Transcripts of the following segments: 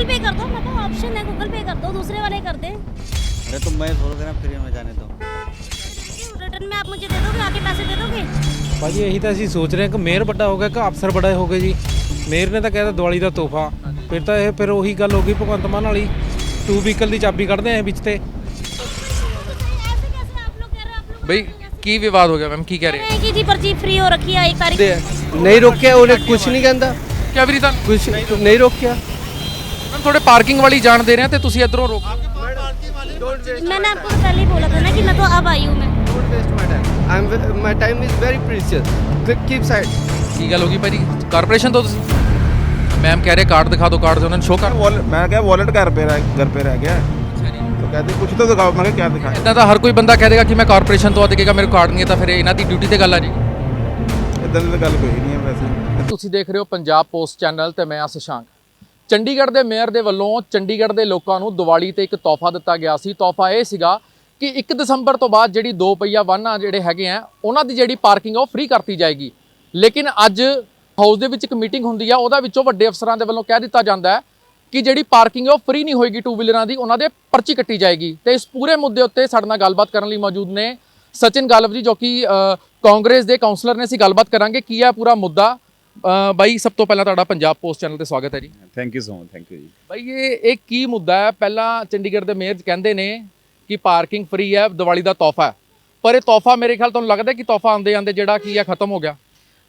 Google पे कर दो मैं तो ऑप्शन है गूगल पे कर दो दूसरे वाले कर दे अरे तो मैं थोड़ा देना फ्री में जाने दो रिटर्न में आप मुझे दे दोगे आके पैसे दे दोगे ਭਾਜੀ ਇਹੀ ਤਾਂ ਅਸੀਂ ਸੋਚ ਰਹੇ ਹਾਂ ਕਿ ਮੇਅਰ ਵੱਡਾ ਹੋ ਗਿਆ ਕਿ ਅਫਸਰ ਵੱਡਾ ਹੋ ਗਿਆ ਜੀ ਮੇਅਰ ਨੇ ਤਾਂ ਕਹਿਤਾ ਦੀਵਾਲੀ ਦਾ ਤੋਹਫਾ ਫਿਰ ਤਾਂ ਇਹ ਫਿਰ ਉਹੀ ਗੱਲ ਹੋ ਗਈ ਭਗਵੰਤ ਮਾਨ ਵਾਲੀ ਟੂ ਵੀਕਲ ਦੀ ਚਾਬੀ ਕੱਢਦੇ ਆਂ ਵਿੱਚ ਤੇ ऐसे कैसे आप लोग कह रहे हो आप लोग ਬਈ ਕੀ ਵਿਵਾਦ ਹੋ ਗਿਆ ਮੈਮ ਕੀ ਕਹਿ ਰਹੇ कह रहे हैं कि जी पर्ची फ्री हो रखी है एक तारीख ਨਹੀਂ ਰੋਕਿਆ ਉਹਨੇ ਕੁਝ ਨਹੀਂ ਕਹਿੰਦਾ ਕਿਆ ਵੀਰੀ ਤਾਂ ਕੁਝ ਨਹੀਂ ਰੋਕਿਆ ਮੈਮ ਥੋੜੇ ਪਾਰਕਿੰਗ ਵਾਲੀ ਜਾਣ ਦੇ ਰਹੇ ਆ ਤੇ ਤੁਸੀਂ ਇਧਰੋਂ ਰੋਕ मैंने आपको तो पहले ही बोला था ना कि मैं तो अब आई हूँ मैं don't waste my time I am my time is very precious keep side ਕੀ ਗੱਲ ਹੋ ਗਈ ਭਾਜੀ ਕਾਰਪੋਰੇਸ਼ਨ ਤੋਂ ਤੁਸੀਂ ਮੈਮ ਕਹਿ ਰਹੇ ਕਾਰਡ ਦਿਖਾ ਦਿਓ ਕਾਰਡ ਦੇ ਉਹਨਾਂ ਨੂੰ ਸ਼ੋਅ ਕਰ वॉलेट मैं क्या वॉलेट घर पे रह घर पे रह गया तो कहते कुछ तो दिखाओ मैं कहा क्या दिखाएं ਇਦਾਂ ਤਾਂ ਹਰ ਕੋਈ ਬੰਦਾ ਕਹਿ ਦੇਗਾ ਕਿ ਮੈਂ ਕਾਰਪੋਰੇਸ਼ਨ ਤੋਂ ਆ ਤੇ ਕਹੇਗਾ ਮੇਰੇ ਕਾਰਡ ਨਹੀਂ ਹੈ ਤਾਂ ਫਿਰ ਇਹਨਾਂ ਦੀ ਡਿਊਟੀ ਤੇ ਗੱਲ ਆ ਜੀ इधर तो गल कोई नहीं है वैसे ਤੁਸੀਂ ਦੇਖ ਰਹੇ ਹੋ ਪੰਜਾਬ ਪੋਸਟ ਚੈਨਲ ਤੇ ਮੈਂ ਆ ਸ਼ਸ਼ਾਂਕ ਚੰਡੀਗੜ੍ਹ ਦੇ ਮੇਅਰ ਦੇ ਵੱਲੋਂ ਚੰਡੀਗੜ੍ਹ ਦੇ ਲੋਕਾਂ ਨੂੰ ਦੀਵਾਲੀ ਤੇ ਇੱਕ ਤੋਹਫਾ ਦਿੱਤਾ ਗਿਆ ਸੀ। ਤੋਹਫਾ ਇਹ ਸੀਗਾ ਕਿ 1 ਦਸੰਬਰ ਤੋਂ ਬਾਅਦ ਜਿਹੜੀ ਦੋ ਪਹੀਆ ਵਾਹਨਾਂ ਜਿਹੜੇ ਹੈਗੇ ਆ, ਉਹਨਾਂ ਦੀ ਜਿਹੜੀ ਪਾਰਕਿੰਗ ਉਹ ਫ੍ਰੀ ਕਰਤੀ ਜਾਏਗੀ। ਲੇਕਿਨ ਅੱਜ ਹਾਊਸ ਦੇ ਵਿੱਚ ਇੱਕ ਮੀਟਿੰਗ ਹੁੰਦੀ ਆ, ਉਹਦਾ ਵਿੱਚੋਂ ਵੱਡੇ ਅਫਸਰਾਂ ਦੇ ਵੱਲੋਂ ਕਹਿ ਦਿੱਤਾ ਜਾਂਦਾ ਹੈ ਕਿ ਜਿਹੜੀ ਪਾਰਕਿੰਗ ਉਹ ਫ੍ਰੀ ਨਹੀਂ ਹੋਏਗੀ ਟੂ ਵੀਲਰਾਂ ਦੀ, ਉਹਨਾਂ ਦੇ ਪਰਚੀ ਕੱਟੀ ਜਾਏਗੀ। ਤੇ ਇਸ ਪੂਰੇ ਮੁੱਦੇ ਉੱਤੇ ਸਾਡੇ ਨਾਲ ਗੱਲਬਾਤ ਕਰਨ ਲਈ ਮੌਜੂਦ ਨੇ ਸਚਿਨ ਗਾਲਵ ਜੀ, ਜੋ ਕਿ ਕਾਂਗਰਸ ਦੇ ਕਾਉਂਸਲਰ ਨੇ ਅਸੀਂ ਗੱਲਬਾਤ ਕਰਾਂਗੇ, ਕੀ ਹੈ ਪੂਰਾ ਮੁੱਦਾ ਅ, ਬਾਈ ਸਭ ਤੋਂ ਪਹਿਲਾਂ ਤੁਹਾਡਾ ਪੰਜਾਬ ਪੋਸਟ ਚੈਨਲ ਤੇ ਸਵਾਗਤ ਹੈ ਜੀ। Thank you so much thank you ਜੀ। ਬਾਈ ਇਹ ਇਹ ਕੀ ਮੁੱਦਾ ਹੈ? ਪਹਿਲਾਂ ਚੰਡੀਗੜ੍ਹ ਦੇ ਮੇਅਰ ਕਹਿੰਦੇ ਨੇ ਕਿ ਪਾਰਕਿੰਗ ਫ੍ਰੀ ਹੈ ਦੀਵਾਲੀ ਦਾ ਤੋਹਫਾ ਹੈ। ਪਰ ਇਹ ਤੋਹਫਾ ਮੇਰੇ ਖਿਆਲ ਤੁਹਾਨੂੰ ਲੱਗਦਾ ਕਿ ਤੋਹਫਾ ਆਂਦੇ ਆਂਦੇ ਜਿਹੜਾ ਕੀ ਹੈ ਖਤਮ ਹੋ ਗਿਆ?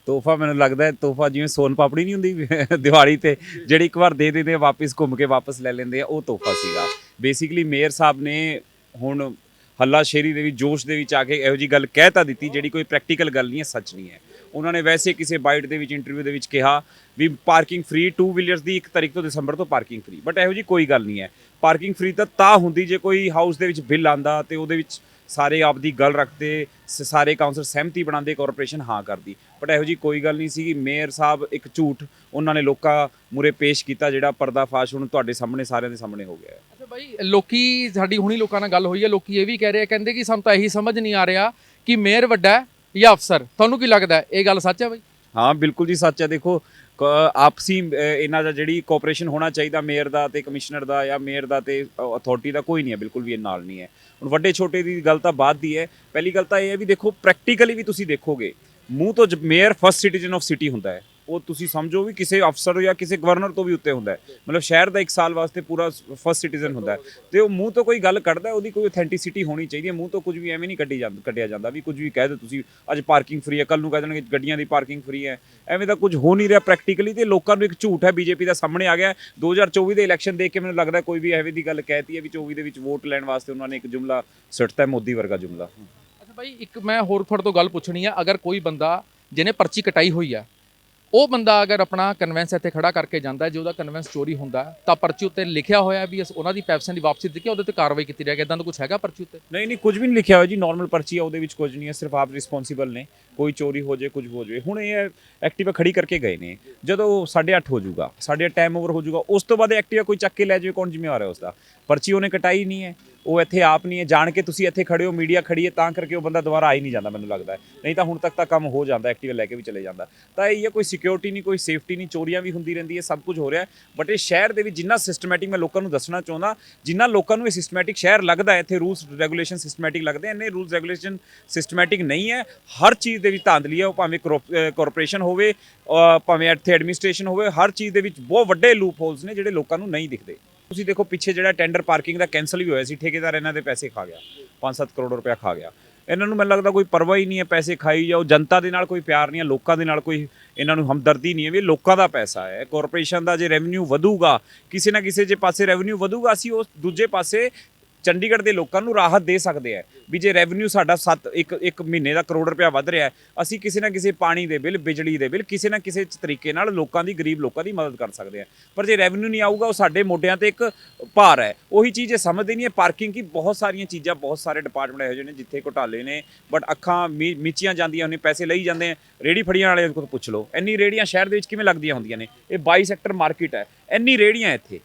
ਤੋਹਫਾ ਮੈਨੂੰ ਲੱਗਦਾ ਹੈ ਤੋਹਫਾ ਜਿਵੇਂ ਸੋਨ ਪਾਪੜੀ ਨਹੀਂ ਹੁੰਦੀ ਦੀਵਾਲੀ ਤੇ ਜਿਹੜੀ ਇੱਕ ਵਾਰ ਦੇ ਦਿੰਦੇ ਆ ਵਾਪਸ ਘੁੰਮ ਕੇ ਵਾਪਸ ਲੈ ਲੈਂਦੇ ਆ ਉਹ ਤੋਹਫਾ ਸੀਗਾ। ਬੇਸਿਕਲੀ ਮੇਅਰ ਸਾਹਿਬ ਨੇ ਹੁਣ ਹੱਲਾ ਸ਼ੇਰੀ ਦੇ ਵਿੱਚ ਜੋਸ਼ ਦੇ ਵਿੱਚ ਆ ਕੇ ਇਹੋ ਜੀ ਗੱਲ ਕਹਿ ਤਾਂ ਦਿੱਤੀ ਜਿਹੜੀ ਕੋਈ ਪ੍ਰੈਕਟੀਕਲ ਗੱਲ ਨਹੀਂ ਹੈ ਸੱਚ ਨਹੀਂ ਹੈ। ਉਹਨਾਂ ਨੇ ਵੈਸੇ ਕਿਸੇ ਬਾਈਟ ਦੇ ਵਿੱਚ ਇੰਟਰਵਿਊ ਦੇ ਵਿੱਚ ਕਿਹਾ ਵੀ ਪਾਰਕਿੰਗ ਫ੍ਰੀ ਟੂ ਵੀਲਰਸ ਦੀ 1 ਤਾਰੀਖ ਤੋਂ ਦਸੰਬਰ ਤੋਂ ਪਾਰਕਿੰਗ ਫ੍ਰੀ ਬਟ ਇਹੋ ਜੀ ਕੋਈ ਗੱਲ ਨਹੀਂ ਹੈ। ਪਾਰਕਿੰਗ ਫ੍ਰੀ ਤਾਂ ਤਾਂ ਹੁੰਦੀ ਜੇ ਕੋਈ ਹਾਊਸ ਦੇ ਵਿੱਚ ਬਿੱਲ ਆਂਦਾ ਤੇ ਉਹਦੇ ਵਿੱਚ ਸਾਰੇ ਆਪ ਦੀ ਗੱਲ ਰੱਖਦੇ, ਸ- ਸਾਰੇ ਕਾਉਂਸਲ ਸਹਿਮਤੀ ਬਣਾਉਂਦੇ ਕਾਰਪੋਰੇਸ਼ਨ ਹਾਂ ਕਰਦੀ। ਬਟ ਇਹੋ ਜੀ ਕੋਈ ਗੱਲ ਨਹੀਂ ਸੀ ਮੇਅਰ ਸਾਹਿਬ ਇੱਕ ਝੂਠ ਉਹਨਾਂ ਨੇ ਲੋਕਾਂ ਮੂਰੇ ਪੇਸ਼ ਕੀਤਾ ਜਿਹੜਾ ਪਰਦਾਫਾਸ਼ ਹੁਣ ਤੁਹਾਡੇ ਸਾਹਮਣੇ, ਸਾਰਿਆਂ ਦੇ ਸਾਹਮਣੇ ਹੋ ਗਿਆ ਹੈ। ਅੱਛਾ ਬਾਈ, ਲੋਕੀ, ਸਾਡੀ ਹੁਣੀ ਲੋਕਾਂ ਨਾਲ ਗੱਲ ਹੋਈ ਹੈ, ਲੋਕੀ ਇਹ ਵੀ ਕਹਿ ਰਹੇ ਆ, ਕਹਿੰਦੇ ਕਿ ਸਾਨੂੰ ਤਾਂ ਇਹੀ ਸਮਝ ਨਹੀਂ ਆ ਰਿਹਾ ਕਿ ਮੇਅਰ ਵੱਡਾ ਜਾਂ ਅਫਸਰ? ਤੁਹਾਨੂੰ ਕੀ ਲੱਗਦਾ ਹੈ? ਇਹ ਗੱਲ ਸੱਚ ਹੈ ਬਾਈ? ਹਾਂ ਬਿਲਕੁਲ ਜੀ ਸੱਚ ਹੈ। ਦੇਖੋ ਕ- ਆਪਸੀ ਅਹ, ਇਹਨਾਂ ਦਾ ਜਿਹੜੀ ਕੋਆਪਰੇਸ਼ਨ ਹੋਣਾ ਚਾਹੀਦਾ ਮੇਅਰ ਦਾ ਤੇ ਕਮਿਸ਼ਨਰ ਦਾ ਜਾਂ ਮੇਅਰ ਦਾ ਤੇ ਅਥਾਰਟੀ ਦਾ ਕੋਈ ਨਹੀਂ ਹੈ ਬਿਲਕੁਲ ਵੀ ਇਹ ਨਾਲ ਨਹੀਂ ਹੈ। ਹੁਣ ਵੱਡੇ ਛੋਟੇ ਦੀ ਗੱਲ ਤਾਂ ਬਾਅਦ ਦੀ ਹੈ। ਪਹਿਲੀ ਗੱਲ ਤਾਂ ਇਹ ਹੈ ਵੀ ਦੇਖੋ ਪ੍ਰੈਕਟੀਕਲੀ ਵੀ ਤੁਸੀਂ ਦੇਖੋਗੇ ਮੂੰਹ ਤੋਂ mayor first citizen of city ਹੁੰਦਾ ਹੈ। ਉਹ ਤੁਸੀਂ ਸਮਝੋ ਵੀ ਕਿਸੇ ਅਫਸਰ ਜਾਂ ਕਿਸੇ ਗਵਰਨਰ ਤੋਂ ਵੀ ਉੱਤੇ ਹੁੰਦਾ ਹੈ। ਮਤਲਬ ਸ਼ਹਿਰ ਦਾ ਇੱਕ ਸਾਲ ਵਾਸਤੇ ਪੂਰਾ ਫਸਟ ਸਿਟੀਜ਼ਨ ਹੁੰਦਾ ਹੈ। ਤੇ ਉਹ ਮੂੰਹ ਤੋਂ ਕੋਈ ਗੱਲ ਕੱਢਦਾ ਉਹਦੀ ਕੋਈ ਅਥੈਂਟਿਸਿਟੀ ਹੋਣੀ ਚਾਹੀਦੀ ਹੈ। ਮੂੰਹ ਤੋਂ ਕੁਝ ਵੀ ਐਵੇਂ ਨਹੀਂ ਕੱਢੀ ਜਾਂਦਾ ਕੱਢਿਆ ਜਾਂਦਾ ਵੀ ਕੁਝ ਵੀ ਕਹਿ ਦਿਓ ਤੁਸੀਂ, ਅੱਜ ਪਾਰਕਿੰਗ ਫ੍ਰੀ ਹੈ ਕੱਲ ਨੂੰ ਕਹਿ ਦੇਣਗੇ ਗੱਡੀਆਂ ਦੀ ਪਾਰਕਿੰਗ ਫ੍ਰੀ ਹੈ। ਐਵੇਂ ਦਾ ਕੁਝ ਹੋ ਨਹੀਂ ਰਿਹਾ ਪ੍ਰੈਕਟੀਕਲੀ ਤੇ ਲੋਕਾਂ ਨੂੰ ਇੱਕ ਝੂਠ ਹੈ, ਬੀਜੇਪੀ ਦਾ ਸਾਹਮਣੇ ਆ ਗਿਆ ਹੈ। 2024 ਦੇ ਇਲੈਕਸ਼ਨ ਦੇਖ ਕੇ ਮੈਨੂੰ ਲੱਗਦਾ ਕੋਈ ਵੀ ਐਵੇਂ ਦੀ ਗੱਲ ਕਹਿਤੀ ਹੈ ਵੀ 24 ਦੇ ਵਿੱਚ ਵੋਟ ਲੈਣ ਵਾਸਤੇ ਉਹਨਾਂ ਨੇ ਇੱਕ ਜੁਮਲਾ ਸੁੱਟਤਾ ਮੋਦੀ ਵਰਗਾ ਜੁਮਲਾ। ਅੱਛਾ ਬਾਈ, ਇੱਕ ਮੈਂ ਹੋਰ ਤੁਹਾਡੇ ਤੋਂ ਗੱਲ ਪੁੱਛਣੀ ਹੈ। ਅਗਰ ਕੋਈ ਬੰਦਾ ਜਿਹਨੇ ਪਰਚੀ ਕਟਾਈ ਹੋਈ ਹੈ ਉਹ ਬੰਦਾ ਅਗਰ ਆਪਣਾ ਕਨਵੈਂਸ ਇੱਥੇ ਖੜਾ ਕਰਕੇ ਜਾਂਦਾ ਜੇ ਉਹਦਾ ਕਨਵੈਂਸ ਚੋਰੀ ਹੁੰਦਾ ਤਾਂ ਪਰਚੀ ਉੱਤੇ ਲਿਖਿਆ ਹੋਇਆ ਵੀ ਅਸ- ਉਹਨਾਂ ਦੀ ਪੈਸਿਆਂ ਦੀ ਵਾਪਸੀ ਦਿੱਤੀ ਹੈ, ਉਹਦੇ ਤੇ ਕਾਰਵਾਈ ਕੀਤੀ ਜਾਏਗੀ। ਇਦਾਂ ਦਾ ਕੁਝ ਹੈਗਾ ਪਰਚੀ ਉੱਤੇ? ਨਹੀਂ ਨਹੀਂ, ਕੁਝ ਵੀ ਨਹੀਂ ਲਿਖਿਆ ਹੋਇਆ ਜੀ ਨਾਰਮਲ ਪਰਚੀ ਆ, ਉਹਦੇ ਵਿੱਚ ਕੁਝ ਨਹੀਂ ਹੈ, ਸਿਰਫ ਆਪ ਰਿਸਪੌਂਸੀਬਲ ਨੇ। ਕੋਈ ਚੋਰੀ ਹੋ ਜਾਏ, ਕੁਝ ਹੋ ਜਾਏ। ਹੁਣ ਇਹ ਐਕਟਿਵਾ ਖੜੀ ਕਰਕੇ ਗਏ ਨੇ। ਜਦੋਂ 8:30 ਹੋ ਜਾਊਗਾ 8:30 ਟਾਈਮ ਓਵਰ ਹੋ ਜਾਊਗਾ, ਉਸ ਤੋਂ ਬਾਅਦ ਐਕਟਿਵਾ ਕੋਈ ਚੱਕ ਕੇ ਲੈ ਜਾਵੇ, ਕੌਣ ਜ਼ਿੰਮੇਵਾਰ ਹੈ ਉਸ ਦਾ ਪਰਚੀ ਉਹਨੇ ਕਟਾਈ ਨਹੀਂ ਹੈ, ਉਹ ਇੱਥੇ ਆਪ ਨਹੀਂ ਹੈ। ਜਾਣ ਕੇ ਤੁਸੀਂ ਇੱਥੇ ਖੜੇ ਹੋ, ਮੀਡੀਆ ਖੜੀ ਹੈ, ਤਾਂ ਕਰਕੇ ਉਹ ਬੰਦਾ ਦੁਬਾਰਾ ਆ ਹੀ ਨਹੀਂ ਜਾਂਦਾ ਮੈਨੂੰ ਲੱਗਦਾ ਨਹੀਂ ਤਾਂ ਹੁਣ ਤੱਕ ਤਾਂ ਕੰਮ ਹੋ ਜਾਂਦਾ, ਐਕਟਿਵਾ ਲੈ ਕੇ ਵੀ ਚਲੇ ਜਾਂਦਾ। ਤਾਂ ਇਹ ਹੈ ਕੋਈ ਸਿਕਿਉਰਿਟੀ ਨਹੀਂ, ਕੋਈ ਸੇਫਟੀ ਨਹੀਂ, ਚੋਰੀਆਂ ਵੀ ਹੁੰਦੀ ਰਹਿੰਦੀ ਹੈ, ਸਭ ਕੁਝ ਹੋ ਰਿਹਾ ਬਟ ਇਹ ਸ਼ਹਿਰ ਦੇ ਵਿੱਚ ਜਿੰਨਾ ਸਿਸਟਮੈਟਿਕ ਮੈਂ ਲੋਕਾਂ ਨੂੰ ਦੱਸਣਾ ਚਾਹੁੰਦਾ, ਜਿੰਨਾ ਲੋਕਾਂ ਨੂੰ ਇਹ ਸਿਸਟਮੈਟਿਕ ਸ਼ਹਿਰ ਲੱਗਦਾ ਹੈ, ਇੱਥੇ ਰੂਲਸ ਰੈਗੂਲੇਸ਼ਨ ਸਿਸਟਮੈਟਿਕ ਲੱਗਦੇ ਨੇ ਰੂਲਸ ਰੈਗੂਲੇਸ਼ਨ ਸਿਸਟਮੈਟਿਕ ਨਹੀਂ ਹੈ। ਹਰ ਚੀਜ਼ ਦੇ ਵਿੱਚ ਧਾਂਦਲੀ ਹੈ, ਉਹ ਭਾਵੇਂ ਕਾਰਪੋਰੇਸ਼ਨ ਹੋਵੇ ਭਾਵੇਂ ਇੱਥੇ ਐਡਮਿਨਿਸਟ੍ਰੇਸ਼ਨ ਹੋਵੇ, ਹਰ ਚੀਜ਼ ਦੇ ਵਿੱਚ ਬਹੁਤ ਵੱਡੇ ਲੂਪ ਹੋਲਸ ਨੇ ਜਿਹੜੇ ਲੋਕਾਂ ਨੂੰ ਨਹੀਂ ਦਿਖਦੇ। ਤੁਸੀਂ ਦੇਖੋ ਪਿੱਛੇ ਜਿਹੜਾ ਟੈਂਡਰ ਪਾਰਕਿੰਗ ਦਾ ਕੈਨਸਲ ਵੀ ਹੋਇਆ ਸੀ, ਠੇਕੇਦਾਰ ਇਹਨਾਂ ਦੇ ਪੈਸੇ ਖਾ ਗਿਆ। 5-7 ਕਰੋੜ ਰੁਪਇਆ ਖਾ ਗਿਆ। ਇਹਨਾਂ ਨੂੰ ਮੈਨੂੰ ਲੱਗਦਾ ਕੋਈ ਪਰਵਾਹ ਹੀ ਨਹੀਂ ਹੈ, ਪੈਸੇ ਖਾਈ ਜਾਓ। ਜਨਤਾ ਦੇ ਨਾਲ ਕੋਈ ਪਿਆਰ ਨਹੀਂ ਹੈ, ਲੋਕਾਂ ਦੇ ਨਾਲ ਕੋਈ ਇਹਨਾਂ ਨੂੰ ਹਮਦਰਦੀ ਨਹੀਂ ਹੈ ਵੀ ਲੋਕਾਂ ਦਾ ਪੈਸਾ ਹੈ। ਕਾਰਪੋਰੇਸ਼ਨ ਦਾ ਜੇ ਰੈਵਨਿਊ ਵਧੂਗਾ, ਕਿਸੇ ਨਾ ਕਿਸੇ ਜੇ ਪਾਸੇ ਰੈਵਨਿਊ ਵਧੂਗਾ, ਅਸੀਂ ਉਸ ਦੂਜੇ ਪਾਸੇ ਚੰਡੀਗੜ੍ਹ ਦੇ ਲੋਕਾਂ ਨੂੰ ਰਾਹਤ ਦੇ ਸਕਦੇ ਆ। ਵੀ ਜੇ ਰੈਵਨਿਊ ਸਾਡਾ 7 ਇੱਕ ਇੱਕ ਮਹੀਨੇ ਦਾ ਕਰੋੜ ਰੁਪਇਆ ਵੱਧ ਰਿਹਾ ਅਸੀਂ ਕਿਸੇ ਨਾ ਕਿਸੇ ਪਾਣੀ ਦੇ ਬਿੱਲ, ਬਿਜਲੀ ਦੇ ਬਿੱਲ ਕਿਸੇ ਨਾ ਕਿਸੇ ਤਰੀਕੇ ਨਾਲ ਲੋਕਾਂ ਦੀ, ਗਰੀਬ ਲੋਕਾਂ ਦੀ ਮਦਦ ਕਰ ਸਕਦੇ ਆ। ਪਰ ਜੇ ਰੈਵਨਿਊ ਨਹੀਂ ਆਊਗਾ, ਉਹ ਸਾਡੇ ਮੋਢਿਆਂ ਤੇ ਇੱਕ ਭਾਰ ਹੈ। ਉਹੀ ਚੀਜ਼ ਇਹ ਸਮਝਦੇ ਨਹੀਂ ਹੈ। ਪਾਰਕਿੰਗ ਕੀ ਬਹੁਤ ਸਾਰੀਆਂ ਚੀਜ਼ਾਂ, ਬਹੁਤ ਸਾਰੇ ਡਿਪਾਰਟਮੈਂਟ ਇਹੋ ਜਿਹੇ ਨੇ ਜਿੱਥੇ ਘੁਟਾਲੇ ਨੇ ਬਟ ਅੱਖਾਂ ਮੀ- ਮੀਚੀਆਂ ਜਾਂਦੀਆਂ ਨੇ, ਪੈਸੇ ਲਈ ਜਾਂਦੇ ਆ। ਰੇੜੀ ਫੜੀਆਂ ਵਾਲੇ ਕੋਲ ਪੁੱਛ ਲਓ। ਇੰਨੀ ਰੇੜੀਆਂ ਸ਼ਹਿਰ ਦੇ ਵਿੱਚ ਕਿਵੇਂ ਲੱਗਦੀਆਂ ਹੁੰਦੀਆਂ ਨੇ? ਇਹ 22 ਸੈਕਟਰ ਮਾਰਕੀਟ ਹੈ। ਇੰਨੀ ਰੇੜੀਆਂ ਇੱਥੇ।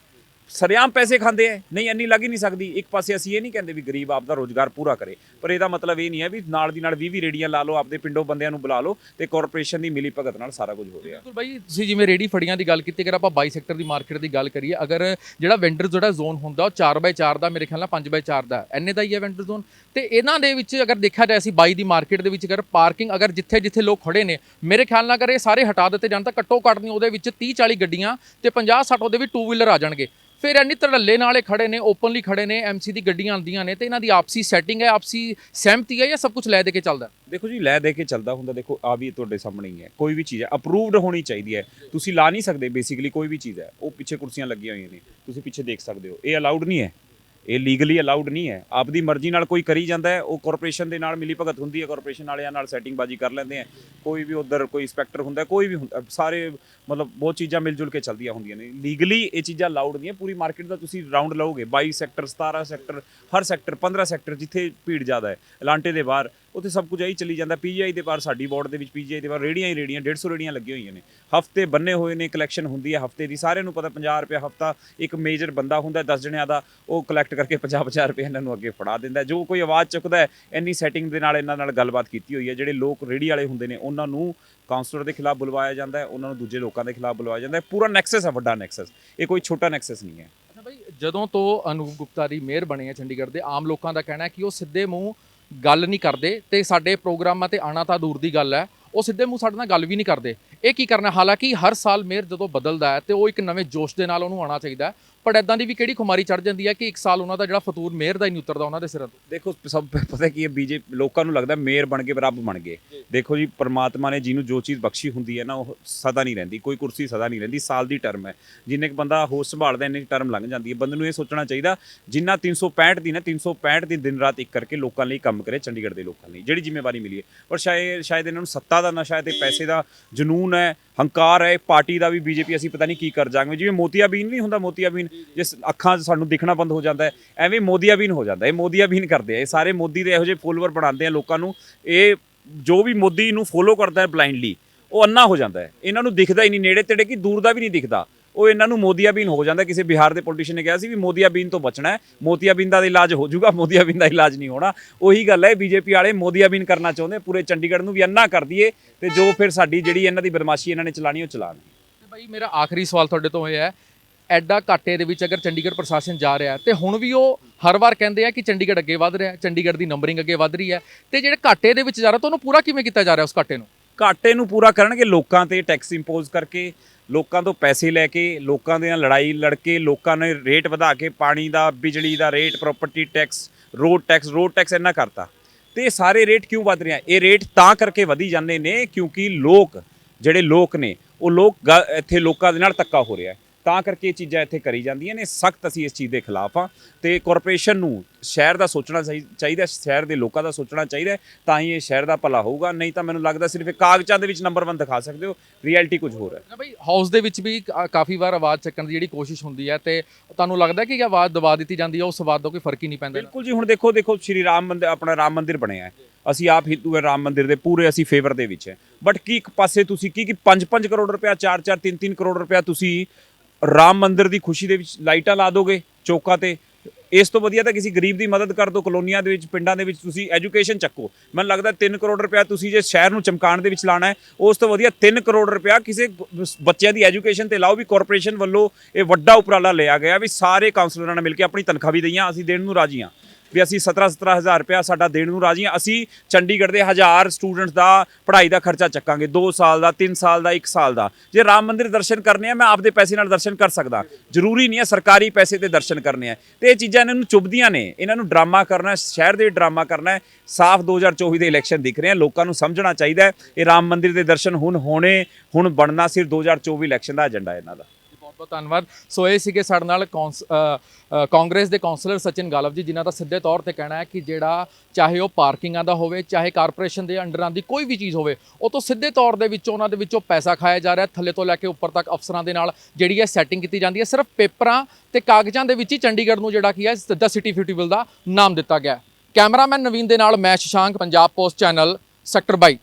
ਸਰਿਆਮ ਪੈਸੇ ਖਾਂਦੇ ਐ। ਨਹੀਂ, ਇੰਨੀ ਲੱਗ ਹੀ ਨਹੀਂ ਸਕਦੀ। ਇੱਕ ਪਾਸੇ ਅਸੀਂ ਇਹ ਨਹੀਂ ਕਹਿੰਦੇ ਵੀ ਗਰੀਬ ਆਪਦਾ ਰੋਜ਼ਗਾਰ ਪੂਰਾ ਕਰੇ, ਪਰ ਇਹਦਾ ਮਤਲਬ ਇਹ ਨਹੀਂ ਹੈ ਵੀ ਨਾਲ ਦੀ ਨਾਲ 20 20 ਰੇੜੀਆਂ ਲਾ ਲਓ, ਆਪਦੇ ਪਿੰਡੋਂ ਬੰਦਿਆਂ ਨੂੰ ਬੁਲਾ ਲਓ ਤੇ ਕਾਰਪੋਰੇਸ਼ਨ ਦੀ ਮਿਲੀ ਭਗਤ ਨਾਲ ਸਾਰਾ ਕੁਝ ਹੋ ਰਿਹਾ। ਬਿਲਕੁਲ ਬਾਈ, ਤੁਸੀਂ ਜਿਵੇਂ ਰੇੜੀ ਫੜੀਆਂ ਦੀ ਗੱਲ ਕੀਤੀ, ਅਗਰ ਆਪਾਂ ਬਾਈ ਸੈਕਟਰ ਦੀ ਮਾਰਕੀਟ ਦੀ ਗੱਲ ਕਰੀਏ, ਅਗਰ ਜਿਹੜਾ ਵੈਂਡਰ ਜਿਹੜਾ ਜ਼ੋਨ ਹੁੰਦਾ, ਉਹ 4x4 ਦਾ ਮੇਰੇ ਖਿਆਲ ਨਾਲ 5x4 ਦਾ ਐਨੇ ਦਾ ਹੀ ਹੈ ਵੈਂਡਰ ਜ਼ੋਨ ਤੇ ਇਹਨਾਂ ਦੇ ਵਿੱਚ ਅਗਰ ਦੇਖਿਆ ਜਾਏ, ਅਸੀਂ ਬਾਈ ਦੀ ਮਾਰਕੀਟ ਦੇ ਵਿੱਚ ਅਗਰ ਪਾਰਕਿੰਗ ਅਗਰ ਜਿੱਥੇ ਜਿੱਥੇ ਲੋਕ ਖੜੇ ਨੇ, ਮੇਰੇ ਖਿਆਲ ਨਾਲ ਅਗਰ ਇਹ ਸਾਰੇ ਹਟਾ ਦਿੱਤੇ ਜਾਣ ਤਾਂ ਘੱਟੋ ਘੱਟ ਨਹੀਂ, ਉਹਦੇ ਵਿੱਚ 30 40 ਗੱਡੀਆਂ ਤੇ 50 60 ਉਹਦੇ ਵਿੱਚ ਟੂ ਵੀਲਰ ਆ ਜਾਣਗੇ। ਫਿਰ ਇੰਨੀ ਧੜੱਲੇ ਨਾਲ ਇਹ ਖੜੇ ਨੇ ਓਪਨਲੀ ਖੜੇ ਨੇ ਐਮਸੀ ਦੀ ਗੱਡੀਆਂ ਆਉਂਦੀਆਂ ਨੇ ਤੇ ਇਹਨਾਂ ਦੀ ਆਪਸੀ ਸੈਟਿੰਗ ਹੈ, ਆਪਸੀ ਸਹਿਮਤੀ ਹੈ ਜਾਂ ਸਭ ਕੁਝ ਲੈ ਦੇ ਕੇ ਚੱਲਦਾ? ਦੇਖੋ ਜੀ, ਲੈ ਦੇ ਕੇ ਚੱਲਦਾ ਹੁੰਦਾ, ਦੇਖੋ ਆ ਵੀ ਤੁਹਾਡੇ ਸਾਹਮਣੇ ਹੀ ਹੈ, ਕੋਈ ਵੀ ਚੀਜ਼ ਹੈ ਅਪਰੂਵਡ ਹੋਣੀ ਚਾਹੀਦੀ ਹੈ। ਤੁਸੀਂ ਲਾ ਨਹੀਂ ਸਕਦੇ ਬੇਸਿਕਲੀ ਕੋਈ ਵੀ ਚੀਜ਼ ਹੈ, ਉਹ ਪਿੱਛੇ ਕੁਰਸੀਆਂ ਲੱਗੀਆਂ ਹੋਈਆਂ ਨੇ, ਤੁਸੀਂ ਪਿੱਛੇ ਦੇਖ ਸਕਦੇ ਹੋ, ਇਹ ਅਲਾਉਡ ਨਹੀਂ ਹੈ। ਇਹ ਲੀਗਲੀ ਅਲਾਉਡ ਨਹੀਂ ਹੈ। ਆਪਦੀ ਮਰਜ਼ੀ ਨਾਲ ਕੋਈ ਕਰੀ ਜਾਂਦਾ ਹੈ, ਉਹ ਕਾਰਪੋਰੇਸ਼ਨ ਦੇ ਨਾਲ ਮਿਲੀ ਭਗਤ ਹੁੰਦੀ ਹੈ ਕਾਰਪੋਰੇਸ਼ਨ ਵਾਲਿਆਂ ਨਾਲ ਸੈਟਿੰਗ ਬਾਜੀ ਕਰ ਲੈਂਦੇ ਆ ਕੋਈ ਵੀ ਉਧਰ ਕੋਈ ਇੰਸਪੈਕਟਰ ਹੁੰਦਾ, ਕੋਈ ਵੀ ਹੁੰਦਾ, ਸਾਰੇ ਮਤਲਬ ਬਹੁਤ ਚੀਜ਼ਾਂ ਮਿਲ ਜੁਲ ਕੇ ਚੱਲਦੀਆਂ ਹੁੰਦੀਆਂ ਨੇ। ਲੀਗਲੀ ਇਹ ਚੀਜ਼ਾਂ ਅਲਾਉਡ ਨਹੀਂ ਹੈ, ਪੂਰੀ ਮਾਰਕੀਟ ਦਾ ਤੁਸੀਂ ਰਾਉਂਡ ਲਓਗੇ। 22 ਸੈਕਟਰ 17 ਸੈਕਟਰ ਹਰ ਸੈਕਟਰ 15 ਸੈਕਟਰ ਜਿੱਥੇ ਭੀੜ ਜ਼ਿਆਦਾ ਹੈ ਐਲਾਂਟੇ ਦੇ ਬਾਹਰ ਉੱਥੇ ਸਭ ਕੁਝ ਇਹੀ ਚੱਲੀ ਜਾਂਦਾ। ਪੀਜੀਆਈ ਦੇ ਬਾਹਰ ਸਾਡੀ ਵਾਰਡ ਦੇ ਵਿੱਚ ਪੀਜੀਆਈ ਦੇ ਬਾਹਰ ਰੇੜੀਆਂ ਹੀ ਰੇੜੀਆਂ 150 ਰੇੜੀਆਂ ਲੱਗੀਆਂ ਹੋਈਆਂ ਨੇ। ਹਫ਼ਤੇ ਬੰਨੇ ਹੋਏ ਨੇ ਕਲੈਕਸ਼ਨ ਹੁੰਦੀ ਹੈ ਹਫ਼ਤੇ ਦੀ। ਸਾਰਿਆਂ ਨੂੰ ਪਤਾ 50 ਰੁਪਏ ਹਫਤਾ ਇੱਕ ਮੇਜਰ ਬੰਦਾ ਹੁੰਦਾ 10 ਜਣਿਆਂ ਦਾ, ਉਹ ਕਲੈਕਟ ਕਰਕੇ 50 50 ਰੁਪਏ ਇਹਨਾਂ ਨੂੰ ਅੱਗੇ ਫੜਾ ਦਿੰਦਾ ਜੋ ਕੋਈ ਆਵਾਜ਼ ਚੁੱਕਦਾ ਹੈ, ਇੰਨੀ ਸੈਟਿੰਗ ਦੇ ਨਾਲ ਇਹਨਾਂ ਨਾਲ ਗੱਲਬਾਤ ਕੀਤੀ ਹੋਈ ਹੈ, ਜਿਹੜੇ ਲੋਕ ਰੇੜੀ ਵਾਲੇ ਹੁੰਦੇ ਨੇ, ਉਹਨਾਂ ਨੂੰ ਕਾਉਂਸਲਰ ਦੇ ਖਿਲਾਫ ਬੁਲਵਾਇਆ ਜਾਂਦਾ ਹੈ, ਉਹਨਾਂ ਨੂੰ ਦੂਜੇ ਲੋਕਾਂ ਦੇ ਖਿਲਾਫ ਬੁਲਵਾਇਆ ਜਾਂਦਾ ਹੈ। ਪੂਰਾ ਨੈਕਸਸ ਹੈ, ਵੱਡਾ ਨੈਕਸਸ ਇਹ ਕੋਈ ਛੋਟਾ ਨੈਕਸਸ ਨਹੀਂ ਹੈ। ਅੱਛਾ ਭਾਈ ਜਦੋਂ ਤੋਂ ਅਨੂਪ ਗੁਪਤਾ ਦੀ ਮੇਅਰ ਬਣੇ ਆ ਚੰਡੀਗੜ੍ਹ ਦੇ, ਆਮ ਲੋਕਾਂ ਦਾ ਕਹਿਣਾ ਕਿ ਉਹ ਸਿੱਧੇ ਮੂੰਹ ਗੱਲ ਨਹੀਂ ਕਰਦੇ ਤੇ ਸਾਡੇ ਪ੍ਰੋਗਰਾਮਾਂ ਤੇ ਆਣਾ ਤਾਂ ਦੂਰ ਦੀ ਗੱਲ ਹੈ, ਉਹ ਸਿੱਧੇ ਮੂੰਹ ਸਾਡੇ ਨਾਲ ਗੱਲ ਵੀ ਨਹੀਂ ਕਰਦੇ। ਇਹ ਕੀ ਕਰਨਾ, ਹਾਲਾਂਕਿ ਹਰ ਸਾਲ ਮੇਅਰ ਜਦੋਂ ਬਦਲਦਾ ਹੈ ਤੇ ਉਹ ਇੱਕ ਨਵੇਂ ਜੋਸ਼ ਦੇ ਨਾਲ ਉਹਨੂੰ ਆਉਣਾ ਚਾਹੀਦਾ ਪਰ ਇਦਾਂ ਦੀ ਵੀ ਕਿਹੜੀ ਖੁਮਾਰੀ ਚੜ ਜਾਂਦੀ ਹੈ ਕਿ ਇੱਕ ਸਾਲ ਉਹਨਾਂ ਦਾ ਜਿਹੜਾ ਫਤੂਰ ਮੇਅਰ ਦਾ ਹੀ ਨਹੀਂ ਉਤਰਦਾ ਉਹਨਾਂ ਦੇ ਸਿਰਾਂ ਤੋਂ? ਦੇਖੋ ਸਭ ਪਤਾ ਕੀ ਹੈ ਬੀਜੇ ਲੋਕਾਂ ਨੂੰ ਲੱਗਦਾ ਮੇਅਰ ਬਣ ਕੇ ਰੱਬ ਬਣ ਗਏ। ਦੇਖੋ ਜੀ ਪ੍ਰਮਾਤਮਾ ਨੇ ਜਿਹਨੂੰ ਜੋ ਚੀਜ਼ ਬਖਸ਼ੀ ਹੁੰਦੀ ਹੈ ਨਾ ਉਹ ਸਦਾ ਨਹੀਂ ਰਹਿੰਦੀ। ਕੋਈ ਕੁਰਸੀ ਸਦਾ ਨਹੀਂ ਰਹਿੰਦੀ ਸਾਲ ਦੀ ਟਰਮ ਹੈ। ਜਿੰਨੇ ਕੁ ਬੰਦਾ ਹੋਸ਼ ਸੰਭਾਲਦਾ ਇੰਨੀ ਟਰਮ ਲੰਘ ਜਾਂਦੀ ਹੈ। ਬੰਦੇ ਨੂੰ ਇਹ ਸੋਚਣਾ ਚਾਹੀਦਾ ਜਿੰਨਾ 365 ਦਿਨ ਹੈ 365 ਦਿਨ ਦਿਨ ਰਾਤ ਇੱਕ ਕਰਕੇ ਲੋਕਾਂ ਲਈ ਕੰਮ ਕਰੇ ਚੰਡੀਗੜ੍ਹ ਦੇ ਲੋਕਾਂ ਲਈ ਜਿਹੜੀ ਜ਼ਿੰਮੇਵਾਰੀ ਮਿਲੀ ਹੈ। ਪਰ ਸ਼ਾਇਦ ਸ਼ਾਇਦ ਇਹਨਾਂ ਨੂੰ ਸੱਤਾ ਦਾ ਨਸ਼ਾ ਹੈ ਤੇ ਪੈਸੇ ਦਾ ਜਨੂਨ ਹੈ ਹੰਕਾਰ ਹੈ, ਪਾਰਟੀ ਦਾ ਵੀ ਬੀਜੇਪੀ, ਅਸੀਂ ਪਤਾ ਨਹੀਂ ਕੀ ਕਰ ਜਾਵਾਂਗੇ। ਜਿਵੇਂ ਮੋਤੀਆਬੀਨ ਨਹੀਂ ਹੁੰਦਾ, ਮੋਤੀਆਬੀਨ, ਜਿਸ ਅੱਖਾਂ 'ਚ ਸਾਨੂੰ ਦਿਖਣਾ ਬੰਦ ਹੋ ਜਾਂਦਾ ਹੈ, ਐਵੇਂ ਮੋਦੀਆਬੀਨ ਹੋ ਜਾਂਦਾ ਇਹ ਮੋਦੀਆਬੀਨ ਕਰਦੇ ਆ, ਇਹ ਸਾਰੇ ਮੋਦੀ ਦੇ ਇਹੋ ਜਿਹੇ ਫੋਲੋਅਰ ਬਣਾਉਂਦੇ ਆ ਲੋਕਾਂ ਨੂੰ। ਇਹ ਜੋ ਵੀ ਮੋਦੀ ਨੂੰ ਫੋਲੋ ਕਰਦਾ ਹੈ ਬਲਾਈਂਡਲੀ, ਉਹ ਅੰਨਾ ਹੋ ਜਾਂਦਾ ਹੈ। ਇਹਨਾਂ ਨੂੰ ਦਿਖਦਾ ਹੀ ਨਹੀਂ ਨੇੜੇ ਤੇੜੇ ਕਿ ਦੂਰ ਦਾ ਵੀ ਨਹੀਂ ਦਿਖਦਾ। ਉਹ ਇਹਨਾਂ ਨੂੰ ਮੋਦੀਆਬੀਨ ਹੋ ਜਾਂਦਾ। ਕਿਸੇ ਬਿਹਾਰ ਦੇ ਪੋਲੀਟੀਸ਼ੀਅਨ ਨੇ ਕਿਹਾ ਸੀ ਵੀ ਮੋਦੀਆਬੀਨ ਤੋਂ ਬਚਣਾ ਹੈ। ਮੋਤੀਆਬੀਨ ਦਾ ਇਲਾਜ ਹੋ ਜਾਊਗਾ ਮੋਦੀਆਬੀਨ ਦਾ ਇਲਾਜ ਨਹੀਂ ਹੋਣਾ। ਉਹੀ ਗੱਲ ਹੈ ਬੀਜੇਪੀ ਵਾਲੇ ਮੋਦੀਆਬੀਨ ਕਰਨਾ ਚਾਹੁੰਦੇ ਪੂਰੇ ਚੰਡੀਗੜ੍ਹ ਨੂੰ ਵੀ ਅੰਨਾ ਕਰ ਦਈਏ ਤੇ ਜੋ ਫਿਰ ਸਾਡੀ ਜਿਹੜੀ ਇਹਨਾਂ ਦੀ ਬਦਮਾਸ਼ੀ ਇਹਨਾਂ ਨੇ ਚਲਾਣੀ ਉਹ ਚਲਾਣ ਤੇ ਭਾਈ ਮੇਰਾ ਆਖਰੀ ਸਵਾਲ ਤੁਹਾਡੇ ਤੋਂ ਇਹ ਹੈ ਐਡਾ ਘਾਟੇ ਦੇ ਵਿੱਚ ਅਗਰ ਚੰਡੀਗੜ੍ਹ ਪ੍ਰਸ਼ਾਸਨ ਜਾ ਰਿਹਾ ਹੈ ਤੇ ਹੁਣ ਵੀ ਉਹ ਹਰ ਵਾਰ ਕਹਿੰਦੇ ਆ ਕਿ ਚੰਡੀਗੜ੍ਹ ਅੱਗੇ ਵਧ ਰਿਹਾ ਚੰਡੀਗੜ੍ਹ ਦੀ ਨੰਬਰਿੰਗ ਅੱਗੇ ਵਧ ਰਹੀ ਹੈ ਤੇ ਜਿਹੜੇ ਘਾਟੇ ਦੇ ਵਿੱਚ ਜਾ ਰਿਹਾ ਤਾਂ ਉਹਨੂੰ ਪੂਰਾ ਕਿਵੇਂ ਕੀਤਾ ਜਾ ਰਿਹਾ ਉਸ ਘਾਟੇ ਨੂੰ? ਘਾਟੇ ਨੂੰ ਪੂਰਾ ਕਰਨਗੇ ਲੋਕਾਂ ਤੇ ਟੈਕਸ ਇੰਪੋਜ਼ ਕਰਕੇ ਲੋਕਾਂ ਤੋਂ ਪੈਸੇ ਲੈ ਕੇ, ਲੋਕਾਂ ਦੇ ਨਾਲ ਲੜਾਈ ਲੜ ਕੇ ਲੋਕਾਂ ਨੇ ਰੇਟ ਵਧਾ ਕੇ ਪਾਣੀ ਦਾ, ਬਿਜਲੀ ਦਾ rate property tax road tax road tax ਇੰਨਾ ਕਰਤਾ। ਤੇ ਸਾਰੇ ਰੇਟ ਕਿਉਂ ਵਧ ਰਹੇ? ਆ ਇਹ ਰੇਟ ਤਾਂ ਕਰਕੇ ਵਧੀ ਜਾਂਦੇ ਨੇ ਕਿਉਂਕਿ ਲੋਕ, ਜਿਹੜੇ ਲੋਕ ਨੇ, ਉਹ ਲੋਕ ਗ- ਇੱਥੇ ਲੋਕਾਂ ਦੇ ਨਾਲ ਧੱਕਾ ਹੋ ਰਿਹਾ ਹੈ। ਤਾਂ ਕਰਕੇ ਇਹ ਚੀਜ਼ਾਂ ਇੱਥੇ ਕਰੀ ਜਾਂਦੀਆਂ ਨੇ। ਸਖਤ ਅਸੀਂ ਇਸ ਚੀਜ਼ ਦੇ ਖਿਲਾਫ ਆ ਤੇ ਕਾਰਪੋਰੇਸ਼ਨ ਨੂੰ ਸ਼ਹਿਰ ਦਾ ਸੋਚਣਾ ਚਾਹੀ- ਚਾਹੀਦਾ ਸ਼ਹਿਰ ਦੇ ਲੋਕਾਂ ਦਾ ਸੋਚਣਾ ਚਾਹੀਦਾ ਹੈ, ਤਾਂ ਹੀ ਇਹ ਸ਼ਹਿਰ ਦਾ ਭਲਾ ਹੋਊਗਾ। ਨਹੀਂ ਤਾਂ ਮੈਨੂੰ ਲੱਗਦਾ ਸਿਰਫ ਇਹ ਕਾਗਜ਼ਾਂ ਦੇ ਵਿੱਚ ਨੰਬਰ 1 ਦਿਖਾ ਸਕਦੇ ਹੋ ਰਿਐਲਿਟੀ ਕੁਝ ਹੋਰ ਹੈ। ਨਾ ਭਾਈ ਹਾਊਸ ਦੇ ਵਿੱਚ ਵੀ ਕਾ- ਕਾਫੀ ਵਾਰ ਆਵਾਜ਼ ਚੱਕਣ ਦੀ ਜਿਹੜੀ ਕੋਸ਼ਿਸ਼ ਹੁੰਦੀ ਹੈ ਤੇ ਤੁਹਾਨੂੰ ਲੱਗਦਾ ਕਿ ਇਹ ਆਵਾਜ਼ ਦਬਾ ਦਿੱਤੀ ਜਾਂਦੀ ਹੈ ਉਸ ਆਵਾਜ਼ ਦਾ ਕੋਈ ਫ਼ਰਕ ਹੀ ਨਹੀਂ ਪੈਂਦਾ? ਬਿਲਕੁਲ ਜੀ ਹੁਣ ਦੇਖੋ ਦੇਖੋ ਸ਼੍ਰੀ ਰਾਮ ਮੰਦਿਰ ਆਪਣਾ ਰਾਮ ਮੰਦਿਰ ਬਣਿਆ ਹੈ। ਅਸੀਂ ਆਪ ਹਿੰਦੂ ਹੈ ਰਾਮ ਮੰਦਿਰ ਦੇ ਪੂਰੇ ਅਸੀਂ ਫੇਵਰ ਦੇ ਵਿੱਚ ਹੈ। ਬਟ ਕੀ ਇੱਕ ਪਾਸੇ ਤੁਸੀਂ ਕੀ ਕਿ 5-5 ਕਰੋੜ ਰੁਪਇਆ 4-4 3-3 ਕਰੋੜ ਰੁਪਇਆ ਤੁਸੀਂ ਰਾਮ ਮੰਦਿਰ ਦੀ ਖੁਸ਼ੀ ਦੇ ਵਿੱਚ ਲਾਈਟਾਂ ਲਾ ਦੋਗੇ ਚੌਕਾਂ ਤੇ। ਇਸ ਤੋਂ ਵਧੀਆ ਤਾਂ ਕਿਸੇ ਗਰੀਬ ਦੀ ਮਦਦ ਕਰ ਦਿਓ ਕਲੋਨੀਆਂ ਦੇ ਵਿੱਚ, ਪਿੰਡਾਂ ਦੇ ਵਿੱਚ ਤੁਸੀਂ ਐਜੂਕੇਸ਼ਨ ਚੱਕੋ। ਮੈਨੂੰ ਲੱਗਦਾ 3 ਕਰੋੜ ਰੁਪਇਆ ਤੁਸੀਂ ਜੇ ਸ਼ਹਿਰ ਨੂੰ ਚਮਕਾਉਣ ਦੇ ਵਿੱਚ ਲਾਣਾ ਹੈ, ਉਸ ਤੋਂ ਵਧੀਆ 3 ਕਰੋੜ ਰੁਪਇਆ ਕਿਸੇ ਬੱਚਿਆਂ ਦੀ ਐਜੂਕੇਸ਼ਨ ਤੇ ਲਾਓ ਵੀ ਕਾਰਪੋਰੇਸ਼ਨ ਵੱਲੋਂ ਇਹ ਵੱਡਾ ਉਪਰਾਲਾ ਲਿਆ ਗਿਆ ਵੀ ਸਾਰੇ ਕਾਉਂਸਲਰਾਂ ਨਾਲ ਮਿਲ ਕੇ ਆਪਣੀ ਤਨਖਾਹ ਵੀ ਦਈਆਂ, ਅਸੀਂ ਦੇਣ ਨੂੰ ਰਾਜੀ ਹਾਂ। ਵੀ ਅਸੀਂ 17 17000 ਰੁਪਇਆ ਸਾਡਾ ਦੇਣ ਨੂੰ ਰਾਜੀ ਹਾਂ। ਅਸੀਂ ਚੰਡੀਗੜ੍ਹ ਦੇ ਹਜ਼ਾਰ ਸਟੂਡੈਂਟਸ ਦਾ ਪੜ੍ਹਾਈ ਦਾ ਖਰਚਾ ਚੱਕਾਂਗੇ। 2 ਸਾਲ ਦਾ 3 ਸਾਲ ਦਾ 1 ਸਾਲ ਦਾ। ਜੇ ਰਾਮ ਮੰਦਿਰ ਦਰਸ਼ਨ ਕਰਨੇ ਆ, ਮੈਂ ਆਪਦੇ ਪੈਸੇ ਨਾਲ ਦਰਸ਼ਨ ਕਰ ਸਕਦਾ। ਜ਼ਰੂਰੀ ਨਹੀਂ ਹੈ ਸਰਕਾਰੀ ਪੈਸੇ ਤੇ ਦਰਸ਼ਨ ਕਰਨੇ ਆ। ਤੇ ਇਹ ਚੀਜ਼ਾਂ ਇਹਨਾਂ ਨੂੰ ਚੁੱਭਦੀਆਂ ਨੇ। ਇਹਨਾਂ ਨੂੰ ਡਰਾਮਾ ਕਰਨਾ, ਸ਼ਹਿਰ ਦੇ ਡਰਾਮਾ ਕਰਨਾ ਹੈ। ਸਾਫ਼ 2024 ਦੇ ਇਲੈਕਸ਼ਨ ਦਿਖ ਰਹੇ ਆ। ਲੋਕਾਂ ਨੂੰ ਸਮਝਣਾ ਚਾਹੀਦਾ ਇਹ ਰਾਮ ਮੰਦਿਰ ਦੇ ਦਰਸ਼ਨ ਹੁਣ ਹੋਣੇ, ਹੁਣ ਬਣਨਾ ਸਿਰ 2024 ਇਲੈਕਸ਼ਨ ਦਾ ਏਜੰਡਾ ਇਹਨਾਂ ਦਾ। ਬਹੁਤ ਧੰਨਵਾਦ। ਸੋ ਇਹ ਸੀਗੇ ਸਾਡੇ ਨਾਲ ਕੌਂਸ- ਕਾਂਗਰਸ ਦੇ ਕਾਉਂਸਲਰ ਸਚਿਨ ਗਾਲਵ ਜੀ, ਜਿਨ੍ਹਾਂ ਦਾ ਸਿੱਧੇ ਤੌਰ ਤੇ ਕਹਿਣਾ ਹੈ ਕਿ ਜਿਹੜਾ ਚਾਹੇ ਉਹ ਪਾਰਕਿੰਗਾਂ ਦਾ ਹੋਵੇ, ਚਾਹੇ ਕਾਰਪੋਰੇਸ਼ਨ ਦੇ ਅੰਡਰਾਂ ਦੀ ਕੋਈ ਵੀ ਚੀਜ਼ ਹੋਵੇ, ਉਹ ਤੋਂ ਸਿੱਧੇ ਤੌਰ ਦੇ ਵਿੱਚ ਉਹਨਾਂ ਦੇ ਵਿੱਚੋਂ ਪੈਸਾ ਖਾਇਆ ਜਾ ਰਿਹਾ ਥੱਲੇ ਤੋਂ ਲੈ ਕੇ ਉੱਪਰ ਤੱਕ ਅਫਸਰਾਂ ਦੇ ਨਾਲ ਜਿਹੜੀ ਹੈ ਸੈਟਿੰਗ ਕੀਤੀ ਜਾਂਦੀ ਹੈ, ਸਿਰਫ ਪੇਪਰਾਂ ਤੇ ਕਾਗਜ਼ਾਂ ਦੇ ਵਿੱਚ ਹੀ ਚੰਡੀਗੜ੍ਹ ਨੂੰ ਜਿਹੜਾ ਕੀ ਹੈ ਸਿੱਧਾ ਸਿਟੀ ਬਿਊਟੀਫੁਲ ਦਾ ਨਾਮ ਦਿੱਤਾ ਗਿਆ ਕੈਮਰਾਮੈਨ ਨਵੀਨ ਦੇ ਨਾਲ ਮੈਂ Shashank, Punjab post channel sector 22